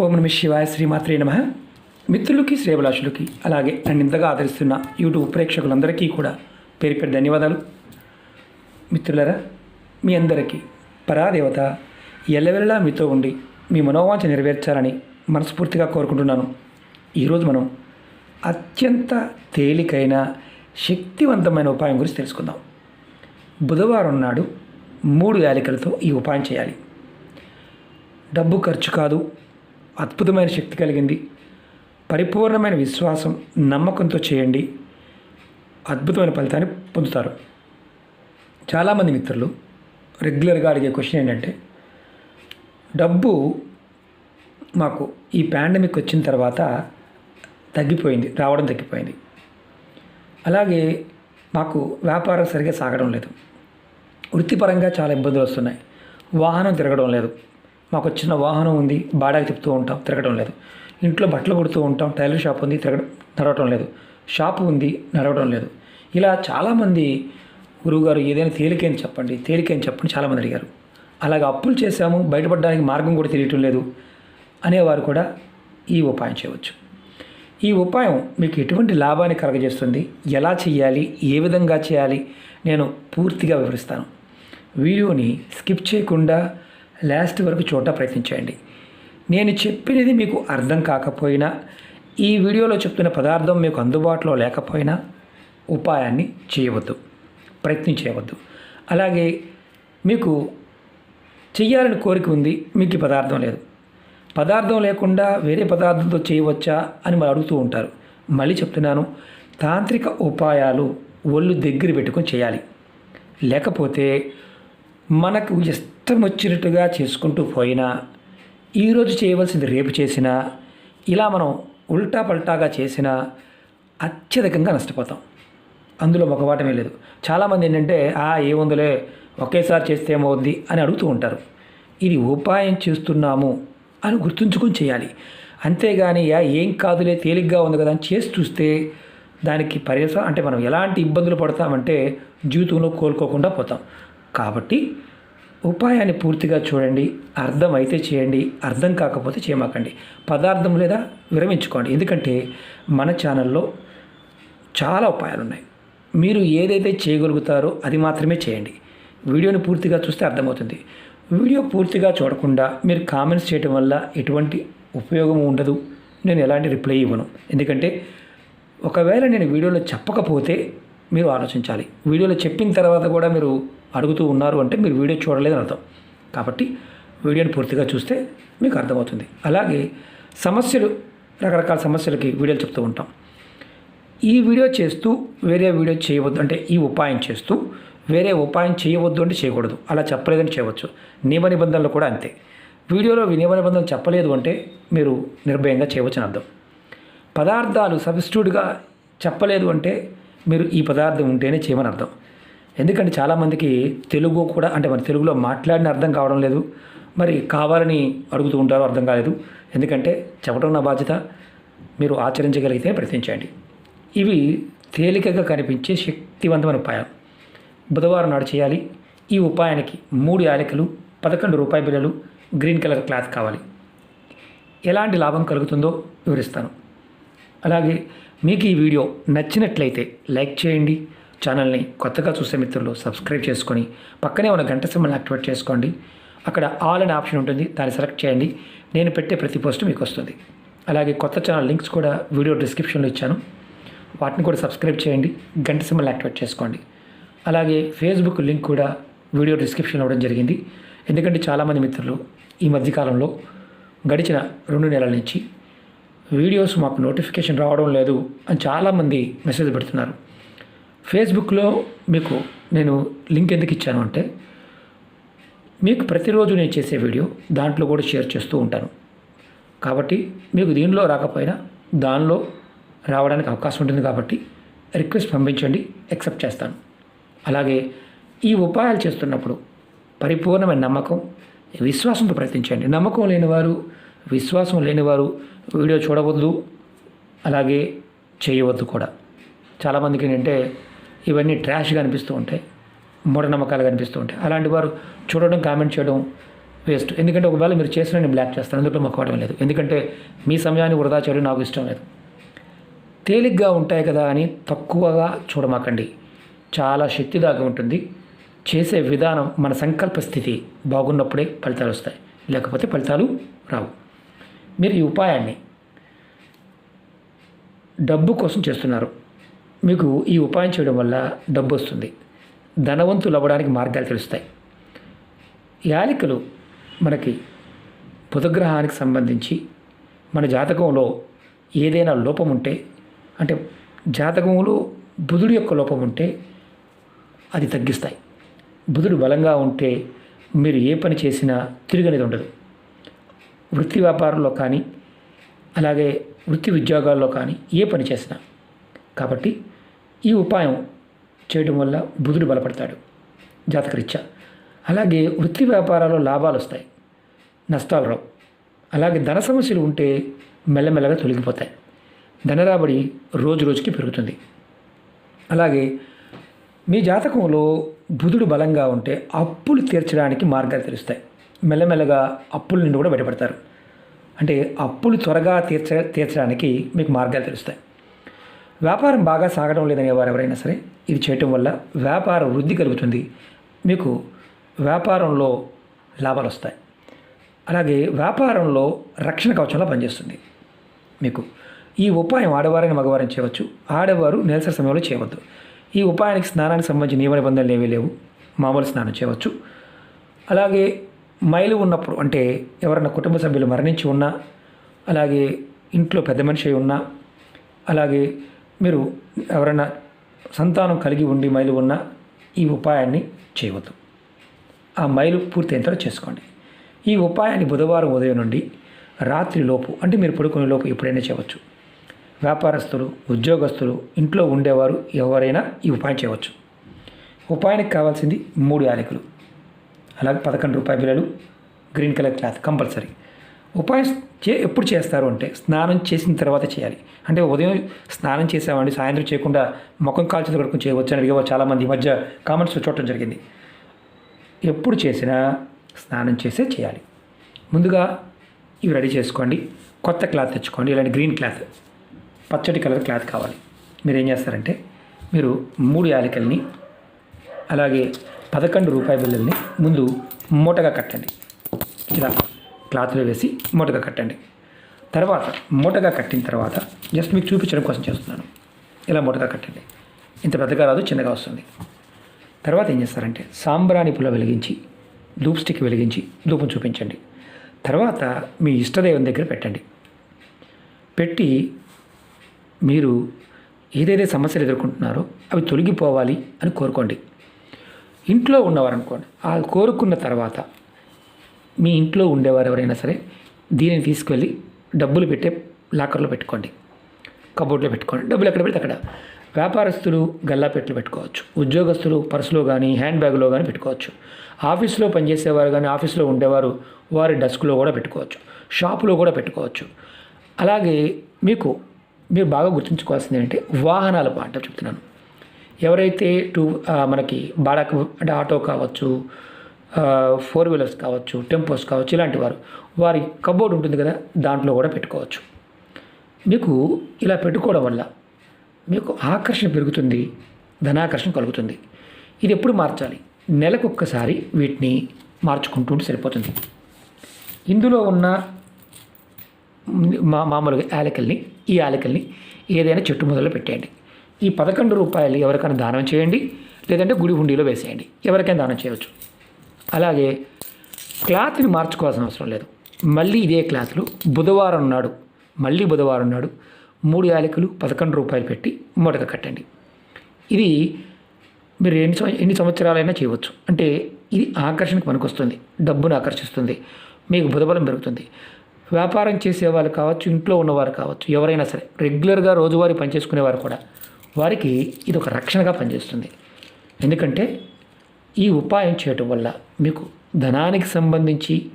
ఓం నమ శివాయ శ్రీమాత్రే నమ. మిత్రులకి శ్రేభిలాషులకి అలాగే నన్ను ఇంతగా ఆదరిస్తున్న యూట్యూబ్ ప్రేక్షకులందరికీ కూడా పేరు పేరు ధన్యవాదాలు. మిత్రులరా మీ అందరికీ పరాదేవత ఎల్లవెల్లా మీతో ఉండి మీ మనోవాంఛ నెరవేర్చాలని మనస్ఫూర్తిగా కోరుకుంటున్నాను. ఈరోజు మనం అత్యంత తేలికైన శక్తివంతమైన ఉపాయం గురించి తెలుసుకుందాం. బుధవారం నాడు మూడు యాలికలతో ఈ ఉపాయం చేయాలి. డబ్బు ఖర్చు కాదు అద్భుతమైన శక్తి కలిగింది. పరిపూర్ణమైన విశ్వాసం నమ్మకంతో చేయండి. అద్భుతమైన ఫలితాన్ని పొందుతారు. చాలామంది మిత్రులు రెగ్యులర్గా అడిగే క్వశ్చన్ ఏంటంటే డబ్బు మాకు ఈ పాండమిక్ వచ్చిన తర్వాత తగ్గిపోయింది రావడం తగ్గిపోయింది. అలాగే మాకు వ్యాపారం సరిగ్గా సాగడం లేదు. వృత్తిపరంగా చాలా ఇబ్బందులు వస్తున్నాయి. వాహనం తిరగడం లేదు. మాకు చిన్న వాహనం ఉంది బాడాకి తిప్పుతూ ఉంటాం తిరగడం లేదు. ఇంట్లో బట్టలు కొడుతూ ఉంటాం టైలర్ షాప్ ఉంది తిరగడం నడవటం లేదు. షాపు ఉంది నడవడం లేదు. ఇలా చాలామంది గురువుగారు ఏదైనా తేలికని చెప్పండి తేలికని చెప్పండి చాలామంది అడిగారు. అలాగే అప్పులు చేశాము బయటపడడానికి మార్గం కూడా తెలియటం లేదు అనేవారు కూడా ఈ ఉపాయం చేయవచ్చు. ఈ ఉపాయం మీకు ఎటువంటి లాభాన్ని కలగజేస్తుంది ఎలా చేయాలి ఏ విధంగా చేయాలి నేను పూర్తిగా వివరిస్తాను. వీడియోని స్కిప్ చేయకుండా లాస్ట్ వరకు చూడటం ప్రయత్నించండి నేను చెప్పినది మీకు అర్థం కాకపోయినా ఈ వీడియోలో చెప్తున్న పదార్థం మీకు అందుబాటులో లేకపోయినా ఉపాయాన్ని చేయవద్దు ప్రయత్నం చేయవద్దు. అలాగే మీకు చెయ్యాలని కోరిక ఉంది మీకు ఈ పదార్థం లేదు. పదార్థం లేకుండా వేరే పదార్థంతో చేయవచ్చా అని మరి అడుగుతూ ఉంటారు. మళ్ళీ చెప్తున్నాను తాంత్రిక ఉపాయాలు ఒళ్ళు దగ్గర పెట్టుకొని చేయాలి. లేకపోతే మనకు ఇష్టం వచ్చినట్టుగా చేసుకుంటూ పోయినా ఈరోజు చేయవలసింది రేపు చేసినా ఇలా మనం ఉల్టా పల్టాగా చేసినా అత్యధికంగా నష్టపోతాం. అందులో మొగవాటమే లేదు. చాలామంది ఏంటంటే ఆ ఏముందిలే ఒకేసారి చేస్తే ఏమవుద్ది? అని అడుగుతూ ఉంటారు. ఇది ఉపాయం చేస్తున్నాము అని గుర్తుంచుకొని చేయాలి. అంతేగాని యా ఏం కాదులే తేలిగ్గా ఉంది కదా అని చేసి చూస్తే దానికి పరిసర అంటే మనం ఎలాంటి ఇబ్బందులు పడతామంటే జీవితంలో కోలుకోకుండా పోతాం. కాబట్టి ఉపాయాన్ని పూర్తిగా చూడండి అర్థం అయితే చేయండి అర్థం కాకపోతే చేయమాకండి. పదార్థం లేదా విరమించుకోండి. ఎందుకంటే మన ఛానల్లో చాలా ఉపాయాలు ఉన్నాయి మీరు ఏదైతే చేయగలుగుతారో అది మాత్రమే చేయండి. వీడియోని పూర్తిగా చూస్తే అర్థమవుతుంది. వీడియో పూర్తిగా చూడకుండా మీరు కామెంట్స్ చేయడం వల్ల ఎటువంటి ఉపయోగం ఉండదు. నేను ఎలాంటి రిప్లై ఇవ్వను. ఎందుకంటే ఒకవేళ నేను వీడియోలో చెప్పకపోతే మీరు ఆలోచించాలి. వీడియోలో చెప్పిన తర్వాత కూడా మీరు అడుగుతూ ఉన్నారు అంటే మీరు వీడియో చూడలేదని అర్థం. కాబట్టి వీడియోని పూర్తిగా చూస్తే మీకు అర్థమవుతుంది. అలాగే సమస్యలు రకరకాల సమస్యలకి వీడియోలు చెప్తూ ఉంటాం. ఈ వీడియో చేస్తూ వేరే వీడియో చేయవద్దు అంటే ఈ ఉపాయం చేస్తూ వేరే ఉపాయం చేయవద్దు అంటే చేయకూడదు. అలా చెప్పలేదని చేయవచ్చు. నియమ నిబంధనలు కూడా అంతే. వీడియోలో నియమ నిబంధనలు చెప్పలేదు అంటే మీరు నిర్భయంగా చేయవచ్చని అర్థం. పదార్థాలు సబ్స్టిట్యూట్గా చెప్పలేదు అంటే మీరు ఈ పదార్థం ఉంటేనే చేయమని అర్థం. ఎందుకంటే చాలామందికి తెలుగు కూడా అంటే మన తెలుగులో మాట్లాడిన అర్థం కావడం లేదు. మరి కావాలని అడుగుతూ ఉంటారో అర్థం కాలేదు. ఎందుకంటే చెప్పడం నా బాధ్యత. మీరు ఆచరించగలిగితే ప్రయత్నించండి. ఇవి తేలికగా కనిపించే శక్తివంతమైన ఉపాయం. బుధవారం నాడు చేయాలి. ఈ ఉపాయానికి మూడు యాలకులు పదకొండు రూపాయి బిళ్ళలు గ్రీన్ కలర్ క్లాత్ కావాలి. ఎలాంటి లాభం కలుగుతుందో వివరిస్తాను. అలాగే మీకు ఈ వీడియో నచ్చినట్లయితే లైక్ చేయండి. ఛానల్ని కొత్తగా చూసే మిత్రులు సబ్స్క్రైబ్ చేసుకొని పక్కనే ఉన్న గంట సింబల్ని యాక్టివేట్ చేసుకోండి. అక్కడ ఆల్ అనే ఆప్షన్ ఉంటుంది. దాన్ని సెలెక్ట్ చేయండి. నేను పెట్టే ప్రతి పోస్ట్ మీకు వస్తుంది. అలాగే కొత్త ఛానల్ లింక్స్ కూడా వీడియో డిస్క్రిప్షన్లో ఇచ్చాను. వాటిని కూడా సబ్స్క్రైబ్ చేయండి. గంట సింబల్ యాక్టివేట్ చేసుకోండి. అలాగే ఫేస్బుక్ లింక్ కూడా వీడియో డిస్క్రిప్షన్ ఇవ్వడం జరిగింది. ఎందుకంటే చాలామంది మిత్రులు ఈ మధ్యకాలంలో గడిచిన రెండు నెలల నుంచి వీడియోస్ మాకు నోటిఫికేషన్ రావడం లేదు అని చాలామంది మెసేజ్ పెడుతున్నారు. ఫేస్బుక్లో మీకు నేను లింక్ ఎందుకు ఇచ్చాను అంటే మీకు ప్రతిరోజు నేను చేసే వీడియో దాంట్లో కూడా షేర్ చేస్తూ ఉంటాను. కాబట్టి మీకు దీనిలో రాకపోయినా దానిలో రావడానికి అవకాశం ఉంటుంది కాబట్టి రిక్వెస్ట్ పంపించండి యాక్సెప్ట్ చేస్తాను. అలాగే ఈ ఉపాయాలు చేస్తున్నప్పుడు పరిపూర్ణమైన నమ్మకం విశ్వాసంతో ప్రయత్నించండి. నమ్మకం లేనివారు విశ్వాసం లేనివారు వీడియో చూడవద్దు అలాగే చేయవద్దు కూడా. చాలామందికి ఏంటంటే ఇవన్నీ ట్రాష్గా అనిపిస్తూ ఉంటాయి. మూఢనమ్మకాలు కనిపిస్తూ ఉంటాయి. అలాంటి వారు చూడడం కామెంట్ చేయడం వేస్ట్ ఎందుకంటే ఒకవేళ మీరు చేసిన నేను బ్లాక్ చేస్తాను. అందులో మాకు అవడం లేదు. ఎందుకంటే మీ సమయాన్ని వృధా చేయడం నాకు ఇష్టం లేదు. తేలిగ్గా ఉంటాయి కదా అని తక్కువగా చూడమాకండి. చాలా శక్తి దాకా ఉంటుంది. చేసే విధానం మన సంకల్ప స్థితి బాగున్నప్పుడే ఫలితాలు వస్తాయి. లేకపోతే ఫలితాలు రావు. మీరు ఈ ఉపాయాన్ని డబ్బు కోసం చేస్తున్నారు. మీకు ఈ ఉపాయం చేయడం వల్ల డబ్బు వస్తుంది. ధనవంతులు అవ్వడానికి మార్గాలు తెలుస్తాయి. యాలికలు మనకి బుధగ్రహానికి సంబంధించి మన జాతకంలో ఏదైనా లోపం ఉంటే అంటే జాతకంలో బుధుడి యొక్క లోపం ఉంటే అది తగ్గిస్తాయి. బుధుడు బలంగా ఉంటే మీరు ఏ పని చేసినా తిరిగనేది ఉండదు. వృత్తి వ్యాపారంలో కానీ అలాగే వృత్తి ఉద్యోగాల్లో కానీ ఏ పని చేసినా. కాబట్టి ఈ ఉపాయం చేయడం వల్ల బుధుడు బలపడతాడు. జాతకరీత్యా. అలాగే వృత్తి వ్యాపారాల్లో లాభాలు వస్తాయి. నష్టాలు రావు. అలాగే ధన సమస్యలు ఉంటే మెల్లమెల్లగా తొలగిపోతాయి. ధన రాబడి రోజు రోజుకి పెరుగుతుంది. అలాగే మీ జాతకంలో బుధుడు బలంగా ఉంటే అప్పులు తీర్చడానికి మార్గాలు తెలుస్తాయి. మెల్లమెల్లగా అప్పుల నుండి కూడా బయటపడతారు. అంటే అప్పులు త్వరగా తీర్చ తీర్చడానికి మీకు మార్గాలు తెలుస్తాయి. వ్యాపారం బాగా సాగడం లేదనే వారు ఎవరైనా సరే ఇది చేయటం వల్ల వ్యాపార వృద్ధి కలుగుతుంది. మీకు వ్యాపారంలో లాభాలు వస్తాయి. అలాగే వ్యాపారంలో రక్షణ కవచంలో పనిచేస్తుంది. మీకు ఈ ఉపాయం ఆడవారిని మగవారిని చేయవచ్చు. ఆడవారు నెలసరి సమయంలో చేయవద్దు. ఈ ఉపాయానికి స్నానానికి సంబంధించిన నియమ నిబంధనలు ఏవీ లేవు. మామూలు స్నానం చేయవచ్చు. అలాగే మైలు ఉన్నప్పుడు అంటే ఎవరైనా కుటుంబ సభ్యులు మరణించి ఉన్నా అలాగే ఇంట్లో పెద్ద మనిషి అయి ఉన్నా అలాగే మీరు ఎవరైనా సంతానం కలిగి ఉండి మైలు ఉన్నా ఈ ఉపాయాన్ని చేయవద్దు. ఆ మైలు పూర్తయిన తర్వాత చేసుకోండి. ఈ ఉపాయాన్ని బుధవారం ఉదయం నుండి రాత్రి లోపు అంటే మీరు పడుకునే లోపు ఎప్పుడైనా చేయవచ్చు. వ్యాపారస్తులు ఉద్యోగస్తులు ఇంట్లో ఉండేవారు ఎవరైనా ఈ ఉపాయం చేయవచ్చు. ఉపాయానికి కావాల్సింది మూడు యాలకులు. అలాగే పదకొండు రూపాయల బిల్లలు గ్రీన్ కలర్ క్లాత్ కంపల్సరీ. ఉపాయం చే ఎప్పుడు చేస్తారు అంటే స్నానం చేసిన తర్వాత చేయాలి. అంటే ఉదయం స్నానం చేసామండి సాయంత్రం చేయకుండా ముఖం కాల్చేది కడుకుని చేయవచ్చు అని అడిగేవారు చాలామంది. ఈ మధ్య కామెంట్స్ చూడటం జరిగింది. ఎప్పుడు చేసినా స్నానం చేసే చేయాలి. ముందుగా ఇవి రెడీ చేసుకోండి. కొత్త క్లాత్ తెచ్చుకోండి. ఇలాంటి గ్రీన్ క్లాత్ పచ్చటి కలర్ క్లాత్ కావాలి. మీరు ఏం చేస్తారంటే మీరు మూడు యాలకల్ని అలాగే పదకొండు రూపాయి బిళ్ళల్ని ముందు మూటగా కట్టండి. ఇలా. క్లాత్లో వేసి మూటగా కట్టండి. తర్వాత మూటగా కట్టిన తర్వాత జస్ట్ మీకు చూపించడం కోసం చేస్తున్నాను. ఇలా మూటగా కట్టండి. ఇంత పెద్దగా రాదు చిన్నగా వస్తుంది. తర్వాత ఏం చేస్తారంటే సాంబ్రాణి పుల్ల వెలిగించి ధూప్ స్టిక్ వెలిగించి ధూపం చూపించండి. తర్వాత మీ ఇష్టదైవం దగ్గర పెట్టండి. పెట్టి మీరు ఏదైతే సమస్యలు ఎదుర్కొంటున్నారో అవి తొలగిపోవాలి అని కోరుకోండి. ఇంట్లో ఉన్నవారు అనుకోండి ఆ కోరుకున్న తర్వాత మీ ఇంట్లో ఉండేవారు ఎవరైనా సరే దీనిని తీసుకెళ్ళి డబ్బులు పెట్టే లాకర్లో పెట్టుకోండి. కబోర్డ్లో పెట్టుకోండి. డబ్బులు ఎక్కడ పెడితే అక్కడ. వ్యాపారస్తులు గల్లాపెట్లు పెట్టుకోవచ్చు. ఉద్యోగస్తులు పర్సులో కానీ హ్యాండ్ బ్యాగ్లో కానీ పెట్టుకోవచ్చు. ఆఫీస్లో పనిచేసేవారు కానీ ఆఫీస్లో ఉండేవారు వారి డెస్క్లో కూడా పెట్టుకోవచ్చు. షాపులో కూడా పెట్టుకోవచ్చు. అలాగే మీకు మీరు బాగా గుర్తుంచుకోవాల్సింది ఏంటంటే వాహనాల పాట చెప్తున్నాను. ఎవరైతే టూ మనకి బాడకు అంటే ఆటో కావచ్చు ఫోర్ వీలర్స్ కావచ్చు టెంపోస్ కావచ్చు ఇలాంటి వారు. వారి కబోర్డ్ ఉంటుంది కదా దాంట్లో కూడా పెట్టుకోవచ్చు. మీకు ఇలా పెట్టుకోవడం వల్ల మీకు ఆకర్షణ పెరుగుతుంది ధనాకర్షణ కలుగుతుంది. ఇది ఎప్పుడు మార్చాలి? నెలకొక్కసారి వీటిని మార్చుకుంటూ ఉంటే సరిపోతుంది. ఇందులో ఉన్న మా మామూలుగా యాలకల్ని ఈ యాలకల్ని ఏదైనా చెట్టు మొదలు పెట్టేయండి. ఈ పదకొండు రూపాయలు ఎవరికైనా దానం చేయండి లేదంటే గుడి హుండీలో వేసేయండి. ఎవరికైనా దానం చేయవచ్చు. అలాగే క్లాత్ని మార్చుకోవాల్సిన అవసరం లేదు. మళ్ళీ ఇదే క్లాత్లు బుధవారం నాడు మళ్ళీ బుధవారం నాడు మూడు యాలకులు పదకొండు రూపాయలు పెట్టి మూటగా కట్టండి. ఇది మీరు ఎన్ని సంవ- ఎన్ని సంవత్సరాలైనా చేయవచ్చు. అంటే ఇది ఆకర్షణకు పనికొస్తుంది డబ్బును ఆకర్షిస్తుంది మీకు బుధబలం పెరుగుతుంది. వ్యాపారం చేసే వాళ్ళు కావచ్చు ఇంట్లో ఉన్నవారు కావచ్చు ఎవరైనా సరే రెగ్యులర్గా రోజువారీ పనిచేసుకునేవారు కూడా వారికి ఇది ఒక రక్షణగా పనిచేస్తుంది. ఎందుకంటే ఈ ఉపాయం చేయటం వల్ల మీకు ధనానికి సంబంధించి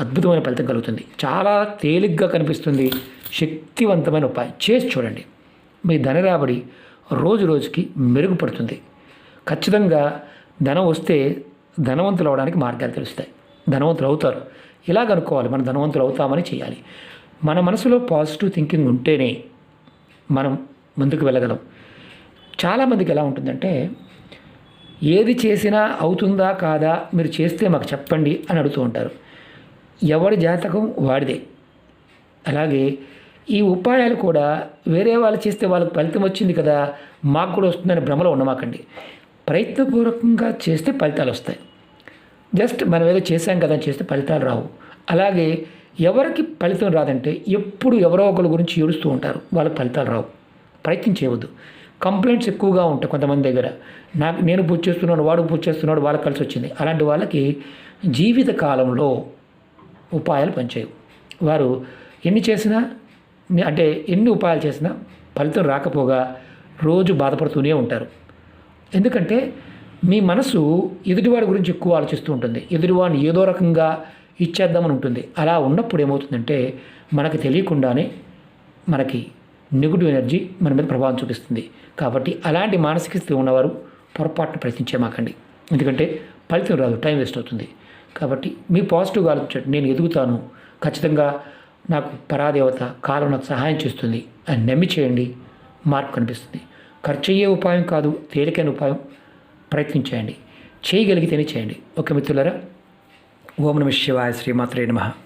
అద్భుతమైన ఫలితం కలుగుతుంది. చాలా తేలిగ్గా కనిపిస్తుంది. శక్తివంతమైన ఉపాయం. చేసి చూడండి. మీ ధన రాబడి రోజు రోజుకి మెరుగుపడుతుంది. ఖచ్చితంగా ధనం వస్తే ధనవంతులు అవడానికి మార్గాలు తెలుస్తాయి. ధనవంతులు అవుతారు. ఇలా కనుక్కోవాలి మనం ధనవంతులు అవుతామని చేయాలి. మన మనసులో పాజిటివ్ థింకింగ్ ఉంటేనే మనం ముందుకు వెళ్ళగలం. చాలామందికి ఎలా ఉంటుందంటే ఏది చేసినా అవుతుందా కాదా మీరు చేస్తే మాకు చెప్పండి అని అడుగుతూ ఉంటారు. ఎవరి జాతకం వాడిదే. అలాగే ఈ ఉపాయాలు కూడా వేరే వాళ్ళు చేస్తే వాళ్ళకి ఫలితం వచ్చింది కదా మాకు కూడా వస్తుందని భ్రమలో ఉండమాకండి. ప్రయత్నపూర్వకంగా చేస్తే ఫలితాలు వస్తాయి. జస్ట్ మనం ఏదో చేశాం కదా అని చేస్తే ఫలితాలు రావు. అలాగే ఎవరికి ఫలితం రాదంటే ఎప్పుడు ఎవరో ఒకరి గురించి ఏడుస్తూ ఉంటారు. వాళ్ళకి ఫలితాలు రావు. ప్రయత్నం చేయవద్దు. కంప్లైంట్స్ ఎక్కువగా ఉంటాయి కొంతమంది దగ్గర. నాకు నేను పూజ చేస్తున్నాడు వాడు పూజ చేస్తున్నాడు వాళ్ళకి కలిసి వచ్చింది. అలాంటి వాళ్ళకి జీవిత కాలంలో ఉపాయాలు పనిచేయవు. వారు ఎన్ని చేసినా అంటే ఎన్ని ఉపాయాలు చేసినా ఫలితం రాకపోగా రోజు బాధపడుతూనే ఉంటారు. ఎందుకంటే మీ మనసు ఎదుటివాడి గురించి ఎక్కువ ఆలోచిస్తూ ఉంటుంది. ఎదుటివాడిని ఏదో రకంగా ఇచ్చేద్దామని ఉంటుంది. అలా ఉన్నప్పుడు ఏమవుతుందంటే మనకు తెలియకుండానే మనకి నెగిటివ్ ఎనర్జీ మన మీద ప్రభావం చూపిస్తుంది. కాబట్టి అలాంటి మానసిక స్థితి ఉన్నవారు పొరపాటున ప్రయత్నించే మాకండి. ఎందుకంటే ఫలితం రాదు టైం వేస్ట్ అవుతుంది. కాబట్టి మీ పాజిటివ్గా ఆలోచించండి. నేను ఎదుగుతాను. ఖచ్చితంగా నాకు పరాదేవత కాలం నాకు సహాయం చేస్తుంది అని నమ్మి చేయండి. మార్పు కనిపిస్తుంది. ఖర్చు అయ్యే ఉపాయం కాదు తేలికైన ఉపాయం ప్రయత్నించేయండి. చేయగలిగితేనే చేయండి. ఓకే మిత్రులరా ఓం నమ శివాయ శ్రీమాత్రే నమః.